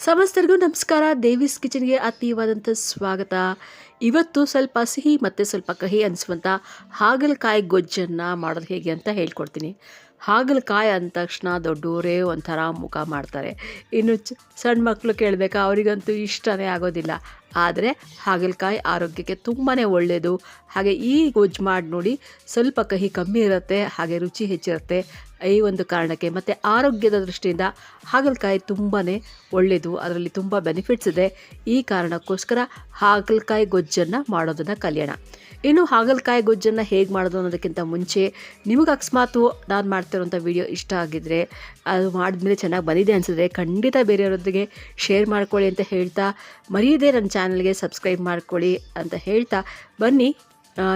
ಸಮಸ್ತರಿಗೂ ನಮಸ್ಕಾರ. ದೇವಿಸ್ ಕಿಚನ್ಗೆ ಆತ್ಮೀಯವಾದಂಥ ಸ್ವಾಗತ. ಇವತ್ತು ಸ್ವಲ್ಪ ಸಿಹಿ ಮತ್ತು ಸ್ವಲ್ಪ ಕಹಿ ಅನಿಸುವಂಥ ಹಾಗಲಕಾಯಿ ಗೊಜ್ಜನ್ನು ಮಾಡೋದು ಹೇಗೆ ಅಂತ ಹೇಳ್ಕೊಡ್ತೀನಿ. ಹಾಗಲಕಾಯಿ ಅಂದ ತಕ್ಷಣ ದೊಡ್ಡವರೇ ಒಂಥರ ಮುಖ ಮಾಡ್ತಾರೆ. ಇನ್ನು ಸಣ್ಣ ಮಕ್ಕಳು ಕೇಳಬೇಕಾ? ಅವರಿಗಂತೂ ಇಷ್ಟನೇ ಆಗೋದಿಲ್ಲ. ಆದರೆ ಹಾಗಲಕಾಯಿ ಆರೋಗ್ಯಕ್ಕೆ ತುಂಬಾ ಒಳ್ಳೆಯದು ಹಾಗೆ ಈ ಗೊಜ್ಜು ಮಾಡಿ ನೋಡಿ ಸ್ವಲ್ಪ ಕಹಿ ಕಮ್ಮಿ ಇರುತ್ತೆ, ಹಾಗೆ ರುಚಿ ಹೆಚ್ಚಿರುತ್ತೆ ಈ ಒಂದು ಕಾರಣಕ್ಕೆ. ಮತ್ತು ಆರೋಗ್ಯದ ದೃಷ್ಟಿಯಿಂದ ಹಾಗಲಕಾಯಿ ತುಂಬಾ ಒಳ್ಳೆಯದು ಅದರಲ್ಲಿ ತುಂಬ ಬೆನಿಫಿಟ್ಸ್ ಇದೆ. ಈ ಕಾರಣಕ್ಕೋಸ್ಕರ ಹಾಗಲಕಾಯಿ ಗೊಜ್ಜನ್ನು ಮಾಡೋದನ್ನು ಕಲಿಯೋಣ. ಇನ್ನು ಹಾಗಲಕಾಯಿ ಗೊಜ್ಜನ್ನು ಹೇಗೆ ಮಾಡೋದು ಅನ್ನೋದಕ್ಕಿಂತ ಮುಂಚೆ ನಿಮಗೆ ಅಕಸ್ಮಾತು ನಾನು ಮಾಡ್ತಿರೋಂಥ ವಿಡಿಯೋ ಇಷ್ಟ ಆಗಿದ್ದರೆ ಅದು ಮಾಡಿದ್ಮೇಲೆ ಚೆನ್ನಾಗಿ ಬಂದಿದೆ ಅನಿಸಿದ್ರೆ ಖಂಡಿತ ಬೇರೆಯವರೊಂದಿಗೆ ಶೇರ್ ಮಾಡ್ಕೊಳ್ಳಿ ಅಂತ ಹೇಳ್ತಾ ಮರೆಯದೇ ನನ್ನ ಚಾನಲ್ಗೆ ಸಬ್ಸ್ಕ್ರೈಬ್ ಮಾಡ್ಕೊಳ್ಳಿ ಅಂತ ಹೇಳ್ತಾ ಬನ್ನಿ.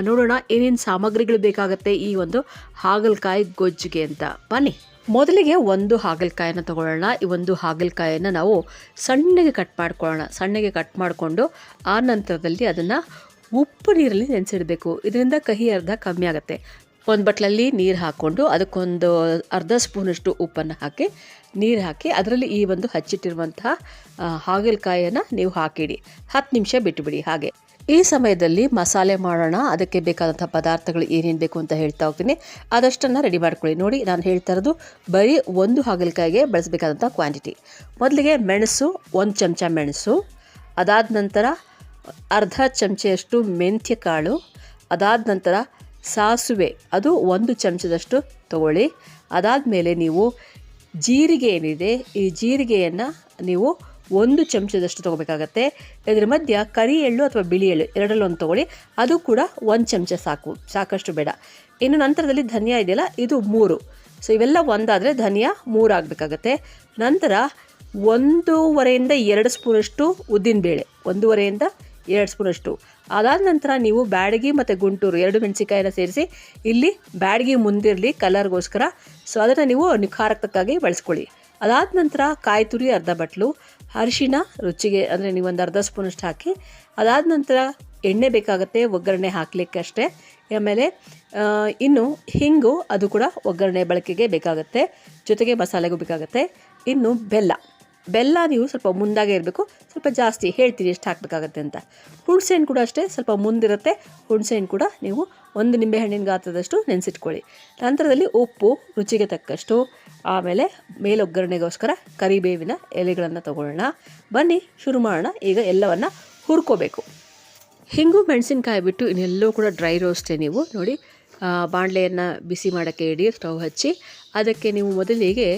ನೋಡೋಣ ಏನೇನು ಸಾಮಗ್ರಿಗಳು ಬೇಕಾಗುತ್ತೆ ಈ ಒಂದು ಹಾಗಲಕಾಯಿ ಗೊಜ್ಜಿಗೆ ಅಂತ. ಬನ್ನಿ. ಮೊದಲಿಗೆ ಒಂದು ಹಾಗಲಕಾಯಿನ ತಗೊಳ್ಳೋಣ. ಈ ಒಂದು ಹಾಗಲಕಾಯಿನ ನಾವು ಸಣ್ಣಗೆ ಕಟ್ ಮಾಡ್ಕೊಳ್ಳೋಣ. ಸಣ್ಣಗೆ ಕಟ್ ಮಾಡಿಕೊಂಡು ಆ ನಂತರದಲ್ಲಿ ಅದನ್ನು ಉಪ್ಪು ನೀರಲ್ಲಿ ನೆನೆಸಿಡಬೇಕು. ಇದರಿಂದ ಕಹಿ ಅರ್ಧ ಕಮ್ಮಿ ಆಗುತ್ತೆ. ಒಂದು ಬಟ್ಲಲ್ಲಿ ನೀರು ಹಾಕ್ಕೊಂಡು ಅದಕ್ಕೊಂದು ಅರ್ಧ ಸ್ಪೂನಷ್ಟು ಉಪ್ಪನ್ನು ಹಾಕಿ, ನೀರು ಹಾಕಿ ಅದರಲ್ಲಿ ಈ ಒಂದು ಹಚ್ಚಿಟ್ಟಿರುವಂತಹ ಹಾಗಲಕಾಯಿಯನ್ನು ನೀವು ಹಾಕಿಡಿ. ಹತ್ತು ನಿಮಿಷ ಬಿಟ್ಟುಬಿಡಿ ಹಾಗೆ. ಈ ಸಮಯದಲ್ಲಿ ಮಸಾಲೆ ಮಾಡೋಣ. ಅದಕ್ಕೆ ಬೇಕಾದಂಥ ಪದಾರ್ಥಗಳು ಏನೇನು ಬೇಕು ಅಂತ ಹೇಳ್ತಾ ಹೋಗ್ತೀನಿ. ಅದಷ್ಟನ್ನು ರೆಡಿ ಮಾಡ್ಕೊಳ್ಳಿ. ನೋಡಿ, ನಾನು ಹೇಳ್ತಾ ಇರೋದು ಬರೀ ಒಂದು ಹಾಗಲಕಾಯಿಗೆ ಬಳಸಬೇಕಾದಂಥ ಕ್ವಾಂಟಿಟಿ ಮೊದಲಿಗೆ ಮೆಣಸು, ಒಂದು ಚಮಚ ಮೆಣಸು, ಅದಾದ ನಂತರ ಅರ್ಧ ಚಮಚೆಯಷ್ಟು ಮೆಂತ್ಯ ಕಾಳು, ಅದಾದ ನಂತರ ಸಾಸುವೆ. ಅದು ಒಂದು ಚಮಚದಷ್ಟು ತಗೊಳ್ಳಿ. ಅದಾದಮೇಲೆ ನೀವು ಜೀರಿಗೆ ಏನಿದೆ, ಈ ಜೀರಿಗೆಯನ್ನು ನೀವು ಒಂದು ಚಮಚದಷ್ಟು ತೊಗೋಬೇಕಾಗತ್ತೆ. ಇದರ ಮಧ್ಯ ಕರಿ ಎಳ್ಳು ಅಥವಾ ಬಿಳಿ ಎಳ್ಳು ಎರಡಲ್ಲೊಂದು ತೊಗೊಳ್ಳಿ. ಅದು ಕೂಡ ಒಂದು ಚಮಚ ಸಾಕು. ಸಾಕಷ್ಟು ಬೇಡ. ಇನ್ನು ನಂತರದಲ್ಲಿ ಧನಿಯಾ ಇದೆಯಲ್ಲ, ಇದು ಮೂರು. ಸೊ ಇವೆಲ್ಲ ಒಂದಾದರೆ ಧನಿಯಾ ಮೂರು ಆಗಬೇಕಾಗತ್ತೆ. ನಂತರ ಒಂದೂವರೆಯಿಂದ ಎರಡು ಸ್ಪೂನಷ್ಟು ಉದ್ದಿನಬೇಳೆ. ಒಂದೂವರೆಯಿಂದ ಎರಡು ಸ್ಪೂನಷ್ಟು ಅದಾದ ನಂತರ ನೀವು ಬ್ಯಾಡಗಿ ಮತ್ತು ಗುಂಟೂರು ಎರಡು ಮೆಣಸಿಕಾಯಿನ ಸೇರಿಸಿ ಇಲ್ಲಿ ಬ್ಯಾಡಗಿ ಮುಂದಿರಲಿ ಕಲರ್ಗೋಸ್ಕರ. ಸೊ ಅದನ್ನು ನೀವು ನಿಖಾರಕ್ಕಾಗಿ ಬಳಸ್ಕೊಳ್ಳಿ. ಅದಾದ ನಂತರ ಕಾಯಿ ತುರಿ, ಅರ್ಧ ಬಟ್ಲು, ಅರಿಶಿನ, ರುಚಿಗೆ ಅಂದರೆ ನೀವು ಒಂದು ಅರ್ಧ ಸ್ಪೂನಷ್ಟು ಹಾಕಿ, ಅದಾದ ನಂತರ ಎಣ್ಣೆ ಬೇಕಾಗುತ್ತೆ, ಒಗ್ಗರಣೆ ಹಾಕಲಿಕ್ಕೆ ಅಷ್ಟೇ. ಆಮೇಲೆ ಇನ್ನು ಹಿಂಗು ಅದು ಕೂಡ ಒಗ್ಗರಣೆ ಬಳಕೆಗೆ ಬೇಕಾಗುತ್ತೆ. ಜೊತೆಗೆ ಮಸಾಲೆಗೂ ಬೇಕಾಗುತ್ತೆ. ಇನ್ನು ಬೆಲ್ಲ. ಬೆಲ್ಲ ನೀವು ಸ್ವಲ್ಪ ಮುಂದಾಗೆ ಇರಬೇಕು. ಸ್ವಲ್ಪ ಜಾಸ್ತಿ ಹೇಳ್ತೀನಿ ಎಷ್ಟು ಹಾಕಬೇಕಾಗತ್ತೆ ಅಂತ. ಹುಣಸೆಹಣ್ಣು ಕೂಡ ಅಷ್ಟೇ, ಸ್ವಲ್ಪ ಮುಂದಿರುತ್ತೆ. ಹುಣಸೆಹಣ್ಣು ಕೂಡ ನೀವು ಒಂದು ನಿಂಬೆಹಣ್ಣಿನ ಗಾತ್ರದಷ್ಟು ನೆನೆಸಿಟ್ಕೊಳ್ಳಿ. ನಂತರದಲ್ಲಿ ಉಪ್ಪು, ರುಚಿಗೆ ತಕ್ಕಷ್ಟು. ಆಮೇಲೆ ಮೇಲೊಗ್ಗರಣೆಗೋಸ್ಕರ ಕರಿಬೇವಿನ ಎಲೆಗಳನ್ನು ತಗೊಳ್ಳೋಣ. ಬನ್ನಿ, ಶುರು ಮಾಡೋಣ. ಈಗ ಎಲ್ಲವನ್ನು ಹುರ್ಕೋಬೇಕು. ಹಿಂಗು ಮೆಣಸಿನ್ಕಾಯಿ ಬಿಟ್ಟು ಇನ್ನೆಲ್ಲೋ ಕೂಡ ಡ್ರೈ ರೋಸ್ಟೇ ನೀವು. ನೋಡಿ ಬಾಣಲೆಯನ್ನು ಬಿಸಿ ಮಾಡೋಕ್ಕೆ ಇಡಿ, ಸ್ಟವ್ ಹಚ್ಚಿ, ಅದಕ್ಕೆ ನೀವು ಮೊದಲಿಗೆ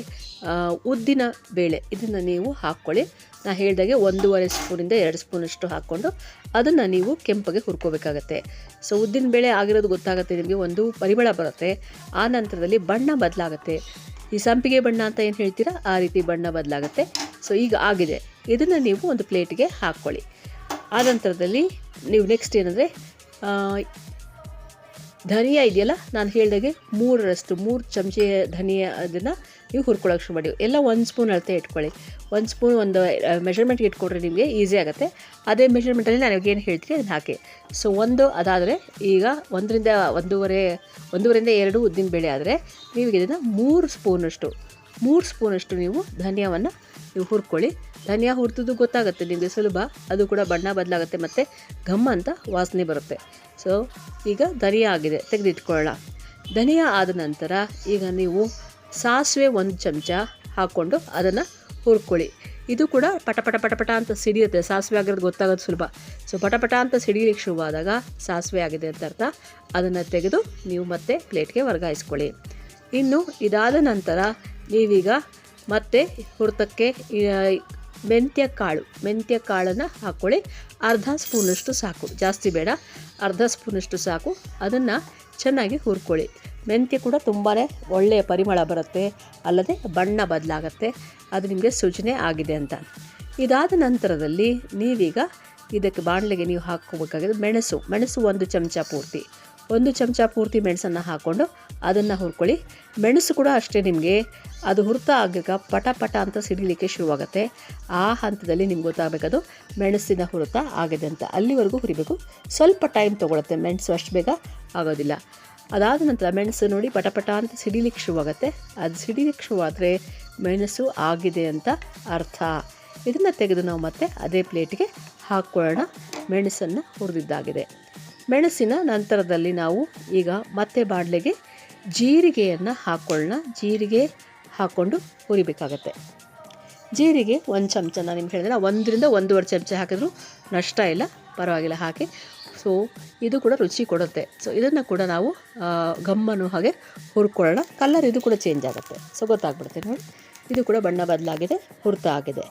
ಉದ್ದಿನ ಬೇಳೆ ಇದನ್ನು ನೀವು ಹಾಕ್ಕೊಳ್ಳಿ. ನಾ ಹೇಳಿದಾಗೆ ಒಂದೂವರೆ ಸ್ಪೂನಿಂದ ಎರಡು ಸ್ಪೂನಷ್ಟು ಹಾಕ್ಕೊಂಡು ಅದನ್ನು ನೀವು ಕೆಂಪಗೆ ಹುರ್ಕೋಬೇಕಾಗತ್ತೆ. ಸೊ ಉದ್ದಿನ ಬೇಳೆ ಆಗಿರೋದು ಗೊತ್ತಾಗುತ್ತೆ ನಿಮಗೆ, ಒಂದು ಪರಿಮಳ ಬರುತ್ತೆ. ಆ ನಂತರದಲ್ಲಿ ಬಣ್ಣ ಬದಲಾಗುತ್ತೆ. ಈ ಸಂಪಿಗೆ ಬಣ್ಣ ಅಂತ ಏನು ಹೇಳ್ತೀರಾ? ಆ ರೀತಿ ಬಣ್ಣ ಬದಲಾಗುತ್ತೆ. ಸೊ ಈಗ ಆಗಿದೆ. ಇದನ್ನು ನೀವು ಒಂದು ಪ್ಲೇಟಿಗೆ ಹಾಕ್ಕೊಳ್ಳಿ. ಆ ನಂತರದಲ್ಲಿ ನೀವು ನೆಕ್ಸ್ಟ್ ಏನಂದರೆ ಧನಿಯಾ ಇದೆಯಲ್ಲ? ನಾನು ಹೇಳಿದಾಗೆ ಮೂರರಷ್ಟು, ಮೂರು ಚಮಚೆ ಧನಿಯಾ ಅದನ್ನು ನೀವು ಹುರ್ಕೊಳ್ಳೋಕೆ ಶುರು ಮಾಡಿ. ಎಲ್ಲ ಒಂದು ಸ್ಪೂನ್ ಅಳತೆ ಇಟ್ಕೊಳ್ಳಿ. ಒಂದು ಸ್ಪೂನ್ ಒಂದು ಮೆಷರ್ಮೆಂಟ್ಗೆ ಇಟ್ಕೊಂಡ್ರೆ ನಿಮಗೆ ಈಸಿ ಆಗುತ್ತೆ. ಅದೇ ಮೆಷರ್ಮೆಂಟಲ್ಲಿ ನಾನು ಏನು ಹೇಳ್ತೀನಿ ಅದನ್ನು ಹಾಕಿ. ಸೊ ಒಂದು ಅದಾದರೆ ಈಗ ಒಂದರಿಂದ ಒಂದೂವರೆ, ಒಂದೂವರೆಯಿಂದ ಎರಡು ಉದ್ದಿನ ಬೇಳೆ ಆದರೆ ನೀವು ಇದನ್ನು ಮೂರು ಸ್ಪೂನಷ್ಟು ಮೂರು ಸ್ಪೂನಷ್ಟು ನೀವು ಧನಿಯಾವನ್ನು ನೀವು ಹುರ್ಕೊಳ್ಳಿ. ಧನಿಯಾ ಹುರಿದು ಗೊತ್ತಾಗುತ್ತೆ, ನಿಮಗೆ ಸುಲಭ. ಅದು ಕೂಡ ಬಣ್ಣ ಬದಲಾಗುತ್ತೆ ಮತ್ತು ಘಮ್ ಅಂತ ವಾಸನೆ ಬರುತ್ತೆ. ಸೊ ಈಗ ಧನಿಯಾ ಆಗಿದೆ, ತೆಗೆದಿಟ್ಕೊಳ್ಳೋಣ. ಧನಿಯಾ ಆದ ನಂತರ ಈಗ ನೀವು ಸಾಸಿವೆ ಒಂದು ಚಮಚ ಹಾಕ್ಕೊಂಡು ಅದನ್ನು ಹುರ್ಕೊಳ್ಳಿ. ಇದು ಕೂಡ ಪಟ ಪಟ ಪಟ ಅಂತ ಸಿಡಿಯುತ್ತೆ. ಸಾಸಿವೆ ಆಗಿರೋದು ಗೊತ್ತಾಗೋದು ಸುಲಭ. ಸೊ ಪಟ ಪಟ ಅಂತ ಸಿಡಿಲಿಕ್ಕೆ ಶುರುವಾದಾಗ ಸಾಸಿವೆ ಆಗಿದೆ ಅಂತ ಅರ್ಥ. ಅದನ್ನು ತೆಗೆದು ನೀವು ಮತ್ತೆ ಪ್ಲೇಟ್ಗೆ ವರ್ಗಾಯಿಸ್ಕೊಳ್ಳಿ. ಇನ್ನು ಇದಾದ ನಂತರ ನೀವೀಗ ಮತ್ತೆ ಹುರ್ತಕ್ಕೆ ಮೆಂತ್ಯ ಕಾಳು, ಮೆಂತ್ಯ ಕಾಳನ್ನು ಹಾಕ್ಕೊಳ್ಳಿ ಅರ್ಧ ಸ್ಪೂನಷ್ಟು ಸಾಕು, ಜಾಸ್ತಿ ಬೇಡ. ಅರ್ಧ ಸ್ಪೂನಷ್ಟು ಸಾಕು, ಅದನ್ನು ಚೆನ್ನಾಗಿ ಹುರ್ಕೊಳ್ಳಿ. ಮೆಂತ್ಯ ಕೂಡ ತುಂಬಾ ಒಳ್ಳೆಯ ಪರಿಮಳ ಬರುತ್ತೆ, ಅಲ್ಲದೆ ಬಣ್ಣ ಬದಲಾಗತ್ತೆ. ಅದು ನಿಮಗೆ ಸೂಚನೆ ಆಗಿದೆ ಅಂತ. ಇದಾದ ನಂತರದಲ್ಲಿ ನೀವೀಗ ಇದಕ್ಕೆ ಬಾಣಲೆಗೆ ನೀವು ಹಾಕೋಬೇಕಾಗಿದೆ ಮೆಣಸು. ಮೆಣಸು ಒಂದು ಚಮಚ ಪೂರ್ತಿ. ಒಂದು ಚಮಚ ಪೂರ್ತಿ ಮೆಣಸನ್ನು ಹಾಕ್ಕೊಂಡು ಅದನ್ನು ಹುರ್ಕೊಳ್ಳಿ. ಮೆಣಸು ಕೂಡ ಅಷ್ಟೇ ನಿಮಗೆ. ಅದು ಹುರ್ತಾ ಆಗಾಗ ಪಟ ಪಟ ಅಂತ ಸಿಡಿಲಿಕ್ಕೆ ಶುರುವಾಗುತ್ತೆ. ಆ ಹಂತದಲ್ಲಿ ನಿಮ್ಗೆ ಗೊತ್ತಾಗಬೇಕದು ಮೆಣಸಿನ ಹುರಿತ ಆಗಿದೆ ಅಂತ. ಅಲ್ಲಿವರೆಗೂ ಹುರಿಬೇಕು. ಸ್ವಲ್ಪ ಟೈಮ್ ತೊಗೊಳುತ್ತೆ ಮೆಣಸು ಅಷ್ಟು ಬೇಗ ಆಗೋದಿಲ್ಲ. ಅದಾದ ನಂತರ ಮೆಣಸು ನೋಡಿ ಪಟ ಪಟ ಅಂತ ಸಿಡಿಲಿಕ್ಕೆ ಶುರುವಾಗುತ್ತೆ. ಅದು ಸಿಡಿಲಿಕ್ಕೆ ಶುರುವಾದರೆ ಮೆಣಸು ಆಗಿದೆ ಅಂತ ಅರ್ಥ. ಇದನ್ನು ತೆಗೆದು ನಾವು ಮತ್ತೆ ಅದೇ ಪ್ಲೇಟಿಗೆ ಹಾಕ್ಕೊಳ್ಳೋಣ. ಮೆಣಸನ್ನು ಹುರಿದಿದ್ದಾಗಿದೆ. ಮೆಣಸಿನ ನಂತರದಲ್ಲಿ ನಾವು ಈಗ ಮತ್ತೆ ಬಾಣಲೆಗೆ ಜೀರಿಗೆಯನ್ನು ಹಾಕ್ಕೊಳ್ಳೋಣ ಜೀರಿಗೆ ಹಾಕ್ಕೊಂಡು ಹುರಿಬೇಕಾಗತ್ತೆ. ಜೀರಿಗೆ ಒಂದು ಚಮಚ, ನಾನು ನಿಮ್ಗೆ ಹೇಳಿದ್ರೆ ಒಂದರಿಂದ ಒಂದೂವರೆ ಚಮಚ ಹಾಕಿದ್ರು ನಷ್ಟ ಇಲ್ಲ, ಪರವಾಗಿಲ್ಲ ಹಾಕಿ ಸೊ ಇದು ಕೂಡ ರುಚಿ ಕೊಡುತ್ತೆ. ಸೊ ಇದನ್ನು ಕೂಡ ನಾವು ಗಮ್ಮನ್ನು ಹಾಗೆ ಹುರ್ಕೊಳ್ಳೋಣ. ಕಲರ್ ಇದು ಕೂಡ ಚೇಂಜ್ ಆಗುತ್ತೆ. ಸೊ ಗೊತ್ತಾಗ್ಬಿಡುತ್ತೆ ನೋಡಿ. ಇದು ಕೂಡ ಬಣ್ಣ ಬದಲಾಗಿದೆ ಹುರ್ತಾ ಆಗಿದೆ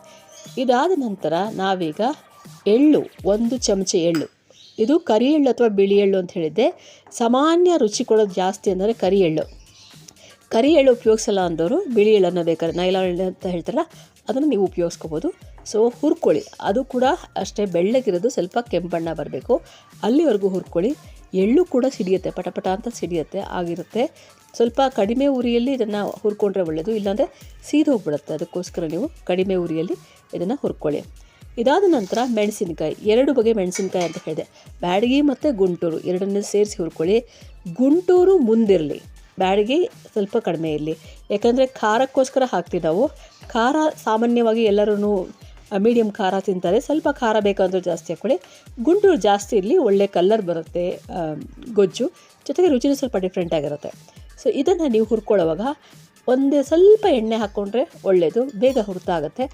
ಇದಾದ ನಂತರ ನಾವೀಗ ಎಳ್ಳು, ಒಂದು ಚಮಚ ಎಳ್ಳು ಇದು ಕರಿ ಎಳ್ಳು ಅಥವಾ ಬಿಳಿ ಎಳ್ಳು ಅಂತ ಹೇಳಿದ್ದೆ. ಸಾಮಾನ್ಯ ರುಚಿ ಕೊಡೋದು ಜಾಸ್ತಿ ಅಂದರೆ ಕರಿ ಎಳ್ಳು. ಕರಿ ಎಳ್ಳು ಉಪಯೋಗಿಸಲ್ಲ ಅಂದವರು ಬಿಳಿ ಎಳ್ಳನ್ನು ಬೇಕಾದ್ರೆ ನೈಲಾನ್ ಎಳ್ಳು ಅಂತ ಹೇಳ್ತಾರಲ್ಲ, ಅದನ್ನು ನೀವು ಉಪಯೋಗಿಸ್ಕೋಬೋದು. ಸೊ ಹುರ್ಕೊಳ್ಳಿ, ಅದು ಕೂಡ ಅಷ್ಟೇ ಬೆಳ್ಳಗಿರೋದು ಸ್ವಲ್ಪ ಕೆಂಪಣ್ಣ ಬರಬೇಕು. ಅಲ್ಲಿವರೆಗೂ ಹುರ್ಕೊಳ್ಳಿ. ಎಳ್ಳು ಕೂಡ ಸಿಡಿಯುತ್ತೆ, ಪಟಪಟ ಅಂತ ಸಿಡಿಯುತ್ತೆ, ಆಗಿರುತ್ತೆ. ಸ್ವಲ್ಪ ಕಡಿಮೆ ಉರಿಯಲ್ಲಿ ಇದನ್ನು ಹುರ್ಕೊಂಡ್ರೆ ಒಳ್ಳೆಯದು ಇಲ್ಲಾಂದರೆ ಸೀದೋಗ್ಬಿಡುತ್ತೆ. ಅದಕ್ಕೋಸ್ಕರ ನೀವು ಕಡಿಮೆ ಉರಿಯಲ್ಲಿ ಇದನ್ನು ಹುರ್ಕೊಳ್ಳಿ. ಇದಾದ ನಂತರ ಮೆಣಸಿನಕಾಯಿ, ಎರಡು ಬಗೆ ಮೆಣಸಿನಕಾಯಿ ಅಂತ ಹೇಳಿದೆ. ಬ್ಯಾಡಗಿ ಮತ್ತು ಗುಂಟೂರು, ಎರಡನ್ನೂ ಸೇರಿಸಿ ಹುರ್ಕೊಳ್ಳಿ. ಗುಂಟೂರು ಮುಂದಿರಲಿ, ಬ್ಯಾಡಗಿ ಸ್ವಲ್ಪ ಕಡಿಮೆ ಇರಲಿ. ಯಾಕಂದರೆ ಖಾರಕ್ಕೋಸ್ಕರ ಹಾಕ್ತೀವಿ ನಾವು. ಖಾರ ಸಾಮಾನ್ಯವಾಗಿ ಎಲ್ಲರೂ ಮೀಡಿಯಮ್ ಖಾರ ತಿಂತಾರೆ. ಸ್ವಲ್ಪ ಖಾರ ಬೇಕಂದ್ರೆ ಜಾಸ್ತಿ ಹಾಕ್ಕೊಳ್ಳಿ. ಗುಂಟೂರು ಜಾಸ್ತಿ ಇರಲಿ, ಒಳ್ಳೆ ಕಲ್ಲರ್ ಬರುತ್ತೆ ಗೊಜ್ಜು. ಜೊತೆಗೆ ರುಚಿನೂ ಸ್ವಲ್ಪ ಡಿಫ್ರೆಂಟಾಗಿರುತ್ತೆ ಸೊ ಇದನ್ನು ನೀವು ಹುರ್ಕೊಳ್ಳೋವಾಗ ಒಂದೇ ಸ್ವಲ್ಪ ಎಣ್ಣೆ ಹಾಕ್ಕೊಂಡ್ರೆ ಒಳ್ಳೆಯದು ಬೇಗ ಹುರ್ತಾಗತ್ತೆ.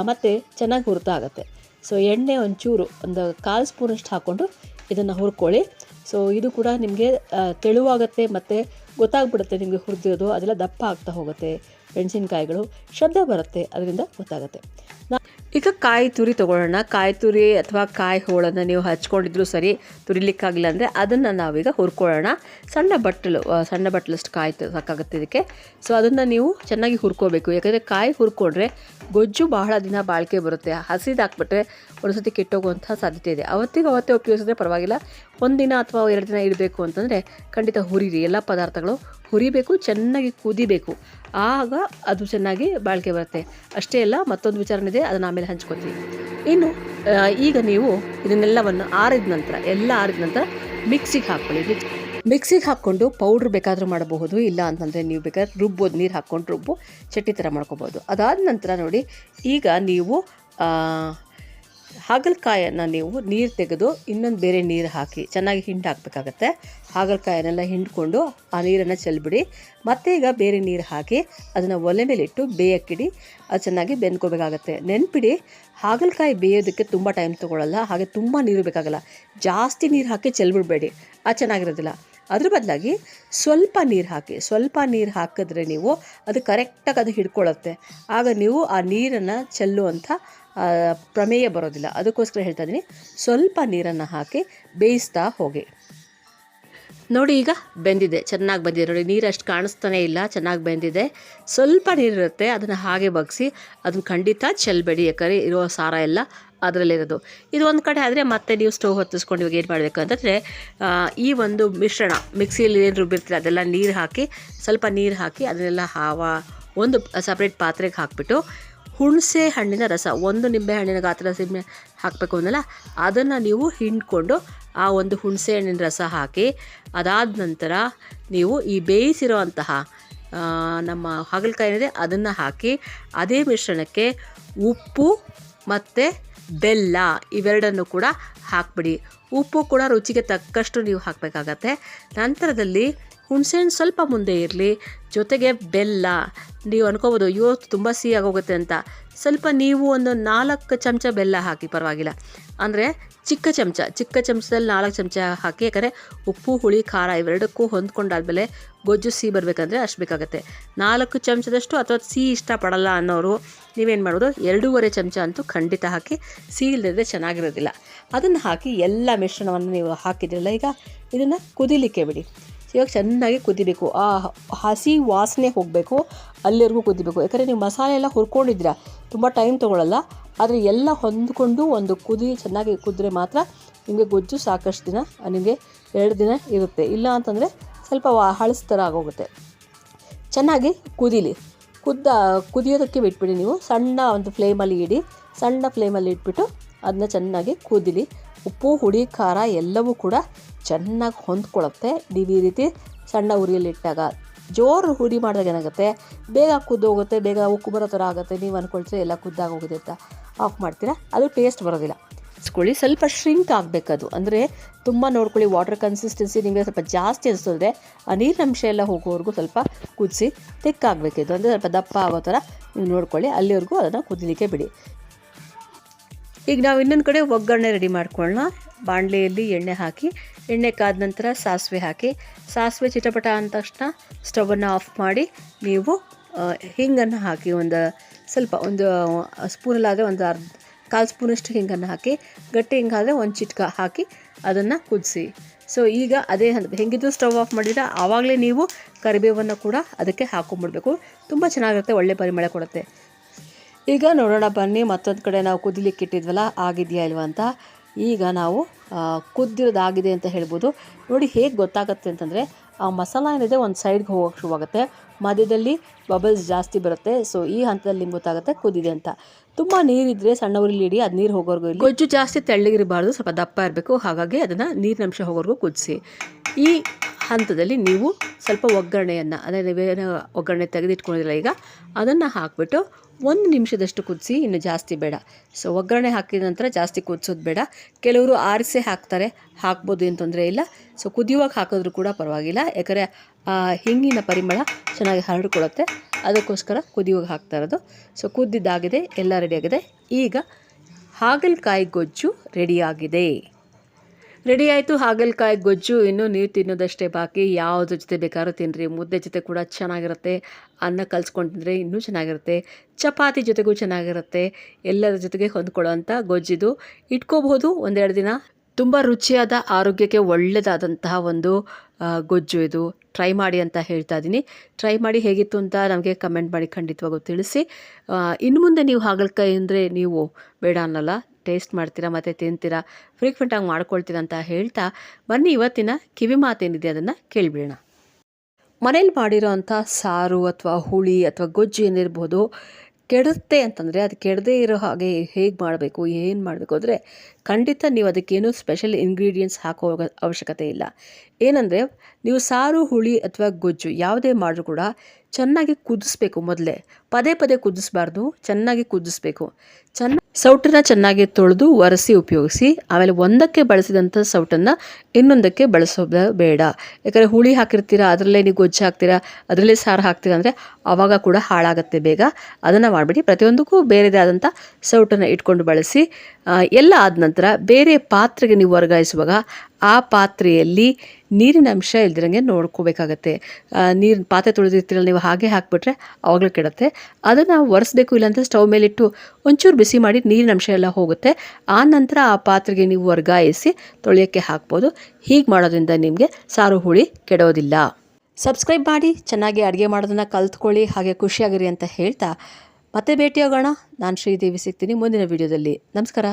ಮತ್ತು ಚೆನ್ನಾಗಿ ಹುರ್ತಾಗತ್ತೆ. ಸೊ ಎಣ್ಣೆ ಒಂಚೂರು ಒಂದು ಕಾಲು ಸ್ಪೂನಷ್ಟು ಹಾಕ್ಕೊಂಡು ಇದನ್ನು ಹುರ್ಕೊಳ್ಳಿ. ಸೊ ಇದು ಕೂಡ ನಿಮಗೆ ತೆಳುವಾಗುತ್ತೆ ಮತ್ತು ಗೊತ್ತಾಗ್ಬಿಡುತ್ತೆ ನಿಮಗೆ ಹುರಿದಿರೋದು. ಅದೆಲ್ಲ ದಪ್ಪ ಆಗ್ತಾ ಹೋಗುತ್ತೆ. ಮೆಣಸಿನ್ಕಾಯಿಗಳು ಶಬ್ದ ಬರುತ್ತೆ. ಅದರಿಂದ ಗೊತ್ತಾಗುತ್ತೆ. ನಾ- ಈಗ ಕಾಯಿ ತುರಿ ತೊಗೊಳ್ಳೋಣ. ಕಾಯಿ ತುರಿ ಅಥವಾ ಕಾಯಿ ಹೋಳನ್ನು ನೀವು ಹಚ್ಕೊಂಡಿದ್ರು ಸರಿ ತುರಿಲಿಕ್ಕಾಗಿಲ್ಲ ಅಂದರೆ ಅದನ್ನು ನಾವೀಗ ಹುರ್ಕೊಳ್ಳೋಣ. ಸಣ್ಣ ಬಟ್ಟಲು ಸಣ್ಣ ಬಟ್ಟಲಷ್ಟು ಕಾಯಿ ಸಾಕಾಗುತ್ತೆ ಇದಕ್ಕೆ. ಸೊ ಅದನ್ನು ನೀವು ಚೆನ್ನಾಗಿ ಹುರ್ಕೋಬೇಕು. ಯಾಕಂದರೆ ಕಾಯಿ ಹುರ್ಕೊಂಡ್ರೆ ಗೊಜ್ಜು ಬಹಳ ದಿನ ಬಾಳಿಕೆ ಬರುತ್ತೆ. ಹಸಿದಾಕ್ಬಿಟ್ರೆ ಒಂದು ಸತಿ ಕೆಟ್ಟೋಗುವಂಥ ಸಾಧ್ಯತೆ ಇದೆ. ಅವತ್ತಿಗೆ ಅವತ್ತೇ ಉಪಯೋಗಿಸಿದ್ರೆ ಪರವಾಗಿಲ್ಲ. ಒಂದಿನ ಅಥವಾ ಎರಡು ದಿನ ಇಡಬೇಕು ಅಂತಂದರೆ ಖಂಡಿತ ಹುರಿರಿ. ಎಲ್ಲ ಪದಾರ್ಥಗಳು ಹುರಿಬೇಕು, ಚೆನ್ನಾಗಿ ಕುದಿಬೇಕು. ಆಗ ಅದು ಚೆನ್ನಾಗಿ ಬಾಳಿಕೆ ಬರುತ್ತೆ. ಅಷ್ಟೇ ಅಲ್ಲ, ಮತ್ತೊಂದು ವಿಚಾರಣೆ ಇದೆ, ಅದನ್ನು ಆಮೇಲೆ ಹಂಚ್ಕೊತೀವಿ. ಇನ್ನು ಈಗ ನೀವು ಇದನ್ನೆಲ್ಲವನ್ನು ಆರಿದ ನಂತರ, ಎಲ್ಲ ಆರಿದ ನಂತರ ಮಿಕ್ಸಿಗೆ ಹಾಕ್ಕೊಳ್ಳಿ. ಮಿಕ್ಸ್, ಮಿಕ್ಸಿಗೆ ಹಾಕ್ಕೊಂಡು ಪೌಡ್ರ್ ಬೇಕಾದರೂ ಮಾಡಬಹುದು, ಇಲ್ಲ ಅಂತಂದರೆ ನೀವು ಬೇಕಾದ್ರೆ ರುಬ್ಬೋದು, ನೀರು ಹಾಕ್ಕೊಂಡು ರುಬ್ಬು ಚಟ್ಟಿ ಥರ ಮಾಡ್ಕೋಬೋದು. ಅದಾದ ನಂತರ ನೋಡಿ, ಈಗ ನೀವು ಹಾಗಲಕಾಯನ್ನು ನೀವು ನೀರು ತೆಗೆದು ಇನ್ನೊಂದು ಬೇರೆ ನೀರು ಹಾಕಿ, ಚೆನ್ನಾಗಿ ಹಿಂಡು ಹಾಕಬೇಕಾಗತ್ತೆ. ಹಾಗಲಕಾಯನ್ನೆಲ್ಲ ಹಿಂಡ್ಕೊಂಡು ಆ ನೀರನ್ನು ಚೆಲ್ಬಿಡಿ. ಮತ್ತೆ ಈಗ ಬೇರೆ ನೀರು ಹಾಕಿ ಅದನ್ನು ಒಲೆ ಮೇಲೆ ಇಟ್ಟು ಬೇಯಕ್ಕಿಡಿ, ಅದು ಚೆನ್ನಾಗಿ ಬೆಂದ್ಕೋಬೇಕಾಗತ್ತೆ. ನೆನ್ಪಿಡಿ, ಹಾಗಲಕಾಯಿ ಬೇಯೋದಕ್ಕೆ ತುಂಬ ಟೈಮ್ ತೊಗೊಳ್ಳಲ್ಲ ಹಾಗೆ ತುಂಬ ನೀರು ಬೇಕಾಗಲ್ಲ. ಜಾಸ್ತಿ ನೀರು ಹಾಕಿ ಚೆಲ್ಬಿಡ್ಬೇಡಿ, ಅದು ಚೆನ್ನಾಗಿರೋದಿಲ್ಲ. ಅದ್ರ ಬದಲಾಗಿ ಸ್ವಲ್ಪ ನೀರು ಹಾಕಿ, ಸ್ವಲ್ಪ ನೀರು ಹಾಕಿದ್ರೆ ನೀವು ಅದು ಕರೆಕ್ಟಾಗಿ ಅದು ಹಿಡ್ಕೊಳ್ಳುತ್ತೆ ಆಗ ನೀವು ಆ ನೀರನ್ನು ಚೆಲ್ಲುವಂಥ ಪ್ರಮೇಯ ಬರೋದಿಲ್ಲ. ಅದಕ್ಕೋಸ್ಕರ ಹೇಳ್ತಾ ಇದ್ದೀನಿ, ಸ್ವಲ್ಪ ನೀರನ್ನು ಹಾಕಿ ಬೇಯಿಸ್ತಾ ಹೋಗಿ. ನೋಡಿ ಈಗ ಬೆಂದಿದೆ, ಚೆನ್ನಾಗಿ ಬಂದಿದೆ. ನೋಡಿ, ನೀರು ಅಷ್ಟು ಕಾಣಿಸ್ತಾನೆ ಇಲ್ಲ, ಚೆನ್ನಾಗಿ ಬೆಂದಿದೆ. ಸ್ವಲ್ಪ ನೀರಿರುತ್ತೆ ಅದನ್ನು ಹಾಗೆ ಬಗ್ಸಿ, ಅದನ್ನು ಖಂಡಿತ ಚೆಲ್ಲಬೇಡಿ ಯಾಕಂದರೆ ಇರೋ ಸಾರ ಎಲ್ಲ ಅದರಲ್ಲಿರೋದು ಇದು ಒಂದು ಕಡೆ ಆದರೆ ಮತ್ತೆ ನೀವು ಸ್ಟವ್ ಹೊತ್ತಿಸ್ಕೊಂಡು ಇವಾಗ ಏನು ಮಾಡಬೇಕು ಅಂತಂದರೆ ಈ ಒಂದು ಮಿಶ್ರಣ, ಮಿಕ್ಸಿಯಲ್ಲಿ ಏನು ರುಬ್ಬಿರ್ತೀರ, ಅದೆಲ್ಲ ನೀರು ಹಾಕಿ, ಸ್ವಲ್ಪ ನೀರು ಹಾಕಿ, ಅದನ್ನೆಲ್ಲ ಹಾವ, ಒಂದು ಸಪ್ರೇಟ್ ಪಾತ್ರೆಗೆ ಹಾಕಿಬಿಟ್ಟು ಹುಣಸೆ ಹಣ್ಣಿನ ರಸ, ಒಂದು ನಿಂಬೆ ಹಣ್ಣಿನ ಗಾತ್ರ ಸಿಮ್ಮೆ ಹಾಕಬೇಕು ಅಂದಲ್ಲ ಅದನ್ನು ನೀವು ಹಿಂಡ್ಕೊಂಡು ಆ ಒಂದು ಹುಣಸೆ ಹಣ್ಣಿನ ರಸ ಹಾಕಿ, ಅದಾದ ನಂತರ ನೀವು ಈ ಬೇಯಿಸಿರುವಂತಹ ನಮ್ಮ ಹಾಗಲಕಾಯಿ ಏನಿದೆ, ಅದನ್ನು ಹಾಕಿ, ಅದೇ ಮಿಶ್ರಣಕ್ಕೆ ಉಪ್ಪು ಮತ್ತು ಬೆಲ್ಲ ಇವೆರಡನ್ನು ಕೂಡ ಹಾಕ್ಬಿಡಿ. ಉಪ್ಪು ಕೂಡ ರುಚಿಗೆ ತಕ್ಕಷ್ಟು ನೀವು ಹಾಕಬೇಕಾಗತ್ತೆ. ನಂತರದಲ್ಲಿ ಹುಣಸೆಹಣ್ಣು ಸ್ವಲ್ಪ ಮುಂದೆ ಇರಲಿ. ಜೊತೆಗೆ ಬೆಲ್ಲ. ನೀವು ಅನ್ಕೋಬೋದು ಅಯ್ಯೋ ತುಂಬ ಸಿಹಿ ಆಗೋಗುತ್ತೆ ಅಂತ. ಸ್ವಲ್ಪ ನೀವು ಒಂದು ನಾಲ್ಕು ಚಮಚ ಬೆಲ್ಲ ಹಾಕಿ, ಪರವಾಗಿಲ್ಲ. ಅಂದರೆ ಚಿಕ್ಕ ಚಮಚ, ಚಿಕ್ಕ ಚಮಚದಲ್ಲಿ ನಾಲ್ಕು ಚಮಚ ಹಾಕಿ, ಯಾಕಂದರೆ ಉಪ್ಪು, ಹುಳಿ, ಖಾರ ಇವೆರಡಕ್ಕೂ ಹೊಂದ್ಕೊಂಡಾದ್ಮೇಲೆ ಗೊಜ್ಜು ಸಿಹಿ ಬರಬೇಕಂದ್ರೆ ಅಷ್ಟು ಬೇಕಾಗುತ್ತೆ. ನಾಲ್ಕು ಚಮಚದಷ್ಟು ಅಥವಾ ಸಿಹಿ ಇಷ್ಟಪಡಲ್ಲ ಅನ್ನೋರು, ನೀವೇನು ಮಾಡೋದು ಎರಡೂವರೆ ಚಮಚ ಅಂತೂ ಖಂಡಿತ ಹಾಕಿ, ಸಿಹಿ ಇಲ್ಲದೆ ಚೆನ್ನಾಗಿರೋದಿಲ್ಲ. ಅದನ್ನು ಹಾಕಿ ಎಲ್ಲ ಮಿಶ್ರಣವನ್ನು ನೀವು ಹಾಕಿದ್ರಲ್ಲ ಈಗ, ಇದನ್ನು ಕುದಿಲಿಕ್ಕೆ ಬಿಡಿ. ಇವಾಗ ಚೆನ್ನಾಗಿ ಕುದಿಬೇಕು. ಆ ಹಸಿ ವಾಸನೆ ಹೋಗಬೇಕು. ಅಲ್ಲಿವರೆಗೂ ಕುದಿಬೇಕು. ಯಾಕಂದರೆ ನೀವು ಮಸಾಲೆ ಎಲ್ಲ ಹುರ್ಕೊಂಡಿದ್ದೀರಾ? ತುಂಬ ಟೈಮ್ ತೊಗೊಳ್ಳಲ್ಲ ಆದರೆ ಎಲ್ಲ ಹೊಂದ್ಕೊಂಡು ಒಂದು ಕುದಿ ಚೆನ್ನಾಗಿ ಕುದ್ರೆ ಮಾತ್ರ ನಿಮಗೆ ಗೊಜ್ಜು ಸಾಕಷ್ಟು ದಿನ ನಿಮಗೆ ಎರಡು ದಿನ ಇರುತ್ತೆ. ಇಲ್ಲ ಅಂತಂದರೆ ಸ್ವಲ್ಪ ಹಳಸ್ ಥರ ಆಗೋಗುತ್ತೆ. ಚೆನ್ನಾಗಿ ಕುದೀಲಿ. ಕುದ್ದ, ಕುದಿಯೋದಕ್ಕೆ ಬಿಟ್ಬಿಡಿ ನೀವು. ಸಣ್ಣ ಒಂದು ಫ್ಲೇಮಲ್ಲಿ ಇಡಿ. ಸಣ್ಣ ಫ್ಲೇಮಲ್ಲಿ ಇಟ್ಬಿಟ್ಟು ಅದನ್ನ ಚೆನ್ನಾಗಿ ಕುದಿಲಿ. ಉಪ್ಪು, ಹುಳಿ, ಖಾರ ಎಲ್ಲವೂ ಕೂಡ ಚೆನ್ನಾಗಿ ಹೊಂದ್ಕೊಳ್ಳುತ್ತೆ ನೀವು ಈ ರೀತಿ ಸಣ್ಣ ಉರಿಯಲ್ಲಿ ಇಟ್ಟಾಗ ಜೋರು ಹುಡಿ ಮಾಡಿದಾಗ ಏನಾಗುತ್ತೆ? ಬೇಗ ಕುದ್ದೋಗುತ್ತೆ ಬೇಗ ಉಕ್ಕು ಬರೋ ಥರ ಆಗುತ್ತೆ. ನೀವು ಅಂದ್ಕೊಳ್ತೀರಿ ಎಲ್ಲ ಕುದ್ದಾಗೋಗಿದೆ ಅಂತ. ಆಫ್ ಮಾಡ್ತೀರಾ? ಅದು ಟೇಸ್ಟ್ ಬರೋದಿಲ್ಲ. ಇಸ್ಕೊಳ್ಳಿ ಸ್ವಲ್ಪ ಶ್ರಿಂಕ್ ಆಗಬೇಕದು. ಅಂದರೆ ತುಂಬ ನೋಡ್ಕೊಳ್ಳಿ ವಾಟರ್ ಕನ್ಸಿಸ್ಟೆನ್ಸಿ ನಿಮಗೆ ಸ್ವಲ್ಪ ಜಾಸ್ತಿ ಅನಿಸ್ತದೆ ಆ ನೀರಿನಂಶ ಎಲ್ಲ ಹೋಗೋವರೆಗೂ ಸ್ವಲ್ಪ ಕುದಿಸಿ ತೆಕ್ಕಾಗಬೇಕಿದು ಅಂದರೆ ಸ್ವಲ್ಪ ದಪ್ಪ ಆಗೋ ಥರ ನೀವು ನೋಡ್ಕೊಳ್ಳಿ, ಅಲ್ಲಿವರೆಗೂ ಅದನ್ನು ಕುದಿಲಿಕ್ಕೆ ಬಿಡಿ. ಈಗ ನಾವು ಇನ್ನೊಂದು ಕಡೆ ಒಗ್ಗರಣೆ ರೆಡಿ ಮಾಡ್ಕೊಳ್ಳೋಣ ಬಾಣಲೆಯಲ್ಲಿ ಎಣ್ಣೆ ಹಾಕಿ, ಎಣ್ಣೆ ಕಾದ ನಂತರ ಸಾಸಿವೆ ಹಾಕಿ, ಸಾಸಿವೆ ಚಿಟಪಟ ಅಂದ ತಕ್ಷಣ ಸ್ಟವನ್ನು ಆಫ್ ಮಾಡಿ ನೀವು ಹಿಂಗನ್ನು ಹಾಕಿ ಒಂದು ಸ್ವಲ್ಪ, ಒಂದು ಸ್ಪೂನಲ್ಲಾದರೆ ಒಂದು ಅರ್ಧ, ಕಾಲು ಸ್ಪೂನಷ್ಟು ಹಿಂಗನ್ನು ಹಾಕಿ, ಗಟ್ಟಿ ಹಿಂಗಾದರೆ ಒಂದು ಚಿಟ್ಕ ಹಾಕಿ ಅದನ್ನು ಕುದಿಸಿ. ಸೊ ಈಗ ಅದೇ ಹೆಂಗಿದ್ರು ಸ್ಟವ್ ಆಫ್ ಮಾಡಿದ್ರೆ ಆವಾಗಲೇ ನೀವು ಕರಿಬೇವನ್ನು ಕೂಡ ಅದಕ್ಕೆ ಹಾಕೊಂಡ್ಬಿಡ್ಬೇಕು ತುಂಬ ಚೆನ್ನಾಗಿರುತ್ತೆ, ಒಳ್ಳೆ ಪರಿಮಳ ಕೊಡುತ್ತೆ. ಈಗ ನೋಡೋಣ, ಬನ್ನಿ, ಮತ್ತೊಂದು ಕಡೆ ನಾವು ಕುದಿಲಿಕ್ಕೆ ಇಟ್ಟಿದ್ವಲ್ಲ, ಆಗಿದೆಯಾ ಇಲ್ವಾ ಅಂತ. ಈಗ ನಾವು ಕುದ್ದಿರೋದಾಗಿದೆ ಅಂತ ಹೇಳ್ಬೋದು. ನೋಡಿ, ಹೇಗೆ ಗೊತ್ತಾಗುತ್ತೆ ಅಂತಂದರೆ, ಆ ಮಸಾಲ ಏನಿದೆ, ಒಂದು ಸೈಡ್ಗೆ ಹೋಗೋಕೆ ಶುರುವಾಗುತ್ತೆ. ಮಧ್ಯದಲ್ಲಿ ಬಬಲ್ಸ್ ಜಾಸ್ತಿ ಬರುತ್ತೆ ಸೊ ಈ ಹಂತದಲ್ಲಿ ನಿಮ್ಗೆ ಗೊತ್ತಾಗುತ್ತೆ ಕುದಿದೆ ಅಂತ. ತುಂಬ ನೀರಿದ್ರೆ ಸಣ್ಣ ಉರಿಲಿ ಇಡಿ, ಅದು ನೀರು ಹೋಗೋರ್ಗು ಗೊಜ್ಜು ಜಾಸ್ತಿ ತೆಳ್ಳಗಿರಬಾರ್ದು, ಸ್ವಲ್ಪ ದಪ್ಪ ಇರಬೇಕು, ಹಾಗಾಗಿ ಅದನ್ನು ನೀರಿನಂಶ ಹೋಗೋರ್ಗು ಕುದಿಸಿ. ಈ ಹಂತದಲ್ಲಿ ನೀವು ಸ್ವಲ್ಪ ಒಗ್ಗರಣೆಯನ್ನು, ಅದೇ ಬೇರೆ ಒಗ್ಗರಣೆ ತೆಗೆದಿಟ್ಕೊಂಡಿರಲ್ಲ ಈಗ, ಅದನ್ನು ಹಾಕಿಬಿಟ್ಟು ಒಂದು ನಿಮಿಷದಷ್ಟು ಕುದಿಸಿ, ಇನ್ನು ಜಾಸ್ತಿ ಬೇಡ. ಸೊ ಒಗ್ಗರಣೆ ಹಾಕಿದ ನಂತರ ಜಾಸ್ತಿ ಕುದಿಸೋದು ಬೇಡ. ಕೆಲವರು ಆರಿಸಿ ಹಾಕ್ತಾರೆ, ಹಾಕ್ಬೋದು ಏನು ತೊಂದರೆ ಇಲ್ಲ. ಸೊ ಕುದಿಯುವಾಗ ಹಾಕಿದ್ರು ಕೂಡ ಪರವಾಗಿಲ್ಲ. ಯಾಕಂದರೆ ಹಿಂಗಿನ ಪರಿಮಳ ಚೆನ್ನಾಗಿ ಹರಡಿಕೊಳ್ಳುತ್ತೆ. ಅದಕ್ಕೋಸ್ಕರ ಕುದಿಯುವಾಗ ಹಾಕ್ತಾ ಇರೋದು. ಸೊ ಕುದ್ದಿದ್ದಾಗಿದೆ, ಎಲ್ಲ ರೆಡಿಯಾಗಿದೆ ಈಗ ಹಾಗಲಕಾಯಿ ಗೊಜ್ಜು ರೆಡಿಯಾಗಿದೆ ರೆಡಿ ಆಯಿತು. ಹಾಗಲಕಾಯಿ, ಗೊಜ್ಜು ಇನ್ನೂ ನೀವು ತಿನ್ನೋದಷ್ಟೇ. ಬಾಕಿ ಯಾವುದ್ರ ಜೊತೆ ಬೇಕಾದ್ರೂ ತಿನ್ನಿರಿ ಮುದ್ದೆ ಜೊತೆ ಕೂಡ ಚೆನ್ನಾಗಿರುತ್ತೆ. ಅನ್ನ ಕಲ್ಸ್ಕೊಂಡು ತಿಂದರೆ ಇನ್ನೂ ಚೆನ್ನಾಗಿರುತ್ತೆ. ಚಪಾತಿ ಜೊತೆಗೂ ಚೆನ್ನಾಗಿರುತ್ತೆ. ಎಲ್ಲರ ಜೊತೆಗೆ ಹೊಂದ್ಕೊಳ್ಳೋವಂಥ ಗೊಜ್ಜಿದು. ಇಟ್ಕೋಬಹುದು ಒಂದೆರಡು ದಿನ. ತುಂಬ ರುಚಿಯಾದ, ಆರೋಗ್ಯಕ್ಕೆ ಒಳ್ಳೆಯದಾದಂತಹ ಒಂದು ಗೊಜ್ಜು ಇದು. ಟ್ರೈ ಮಾಡಿ ಅಂತ ಹೇಳ್ತಾ ಇದ್ದೀನಿ ಟ್ರೈ ಮಾಡಿ ಹೇಗಿತ್ತು ಅಂತ ನಮಗೆ ಕಮೆಂಟ್ ಮಾಡಿ ಖಂಡಿತವಾಗೂ ತಿಳಿಸಿ. ಇನ್ನು ಮುಂದೆ ನೀವು ಹಾಗಲಕಾಯಿ ಅಂದರೆ ನೀವು ಬೇಡ ಅನ್ನಲ್ಲ. ಟೇಸ್ಟ್ ಮಾಡ್ತೀರಾ ಮತ್ತು ತಿಂತೀರಾ? ಫ್ರೀಕ್ವೆಂಟಾಗಿ ಮಾಡ್ಕೊಳ್ತೀರಾ ಅಂತ ಹೇಳ್ತಾ ಬನ್ನಿ ಇವತ್ತಿನ ಕಿವಿ ಮಾತೇನಿದೆ ಅದನ್ನು ಕೇಳಿಬಿಡೋಣ. ಮನೇಲಿ ಮಾಡಿರೋ ಅಂಥ ಸಾರು ಅಥವಾ ಹುಳಿ ಅಥವಾ ಗೊಜ್ಜು ಏನಿರ್ಬೋದು ಕೆಡುತ್ತೆ ಅಂತಂದರೆ ಅದು ಕೆಡದೇ ಇರೋ ಹಾಗೆ ಹೇಗೆ ಮಾಡಬೇಕು, ಏನು ಮಾಡಬೇಕು ಅಂದರೆ ಖಂಡಿತ ನೀವು ಅದಕ್ಕೇನು ಸ್ಪೆಷಲ್ ಇಂಗ್ರೀಡಿಯೆಂಟ್ಸ್ ಹಾಕೋ ಅವಶ್ಯಕತೆ ಇಲ್ಲ. ಏನಂದರೆ ನೀವು ಸಾರು, ಹುಳಿ ಅಥವಾ ಗೊಜ್ಜು ಯಾವುದೇ ಮಾಡಿದ್ರು ಕೂಡ ಚೆನ್ನಾಗಿ ಕುದಿಸ್ಬೇಕು ಮೊದಲೇ. ಪದೇ ಪದೇ ಕುದಿಸ್ಬಾರ್ದು, ಚೆನ್ನಾಗಿ ಕುದಿಸ್ಬೇಕು. ಚೆನ್ನ ಸೌಟನ್ನ ಚೆನ್ನಾಗಿ ತೊಳೆದು ಒರೆಸಿ ಉಪಯೋಗಿಸಿ, ಆಮೇಲೆ ಒಂದಕ್ಕೆ ಬಳಸಿದಂಥ ಸೌಟನ್ನು ಇನ್ನೊಂದಕ್ಕೆ ಬಳಸೋದ ಬೇಡ. ಯಾಕಂದರೆ ಹುಳಿ ಹಾಕಿರ್ತೀರಾ, ಅದರಲ್ಲೇ ನೀವು ಗೊಜ್ಜು ಹಾಕ್ತೀರಾ, ಅದರಲ್ಲೇ ಸಾರು ಹಾಕ್ತೀರಾ ಅಂದರೆ ಆವಾಗ ಕೂಡ ಹಾಳಾಗುತ್ತೆ ಬೇಗ. ಅದನ್ನು ಮಾಡಿಬಿಡಿ. ಪ್ರತಿಯೊಂದಕ್ಕೂ ಬೇರೆದೇ ಆದಂಥ ಸೌಟನ್ನು ಇಟ್ಕೊಂಡು ಬಳಸಿ ಎಲ್ಲ ಆದ ನಂತರ ಬೇರೆ ಪಾತ್ರೆಗೆ ನೀವು ವರ್ಗಾಯಿಸುವಾಗ ಆ ಪಾತ್ರೆಯಲ್ಲಿ ನೀರಿನ ಅಂಶ ಇಲ್ದಿರಂಗೆ ನೋಡ್ಕೋಬೇಕಾಗತ್ತೆ. ನೀರು ಪಾತ್ರೆ ತೊಳೆದಿರ್ತೀರಲ್ಲ ನೀವು ಹಾಗೆ ಹಾಕಿಬಿಟ್ರೆ ಆವಾಗಲೂ ಕೆಡುತ್ತೆ. ಅದನ್ನು ಒರೆಸ್ಬೇಕು ಇಲ್ಲಾಂದರೆ ಸ್ಟವ್ ಮೇಲಿಟ್ಟು ಒಂಚೂರು ಬಿಸಿ ಮಾಡಿ ನೀರಿನ ಅಂಶ ಎಲ್ಲ ಹೋಗುತ್ತೆ. ಆ ನಂತರ ಆ ಪಾತ್ರೆಗೆ ನೀವು ವರ್ಗಾಯಿಸಿ ತೊಳೆಯೋಕ್ಕೆ ಹಾಕ್ಬೋದು. ಹೀಗೆ ಮಾಡೋದ್ರಿಂದ ನಿಮಗೆ ಸಾರು ಹುಳಿ ಕೆಡೋದಿಲ್ಲ. ಸಬ್ಸ್ಕ್ರೈಬ್ ಮಾಡಿ, ಚೆನ್ನಾಗಿ ಅಡುಗೆ ಮಾಡೋದನ್ನು ಕಲ್ತ್ಕೊಳ್ಳಿ, ಹಾಗೆ ಖುಷಿಯಾಗಿರಿ ಅಂತ ಹೇಳ್ತಾ ಮತ್ತೆ ಭೇಟಿಯಾಗೋಣ. ನಾನು ಶ್ರೀದೇವಿ ಸಿಗ್ತೀನಿ ಮುಂದಿನ ವಿಡಿಯೋದಲ್ಲಿ. ನಮಸ್ಕಾರ.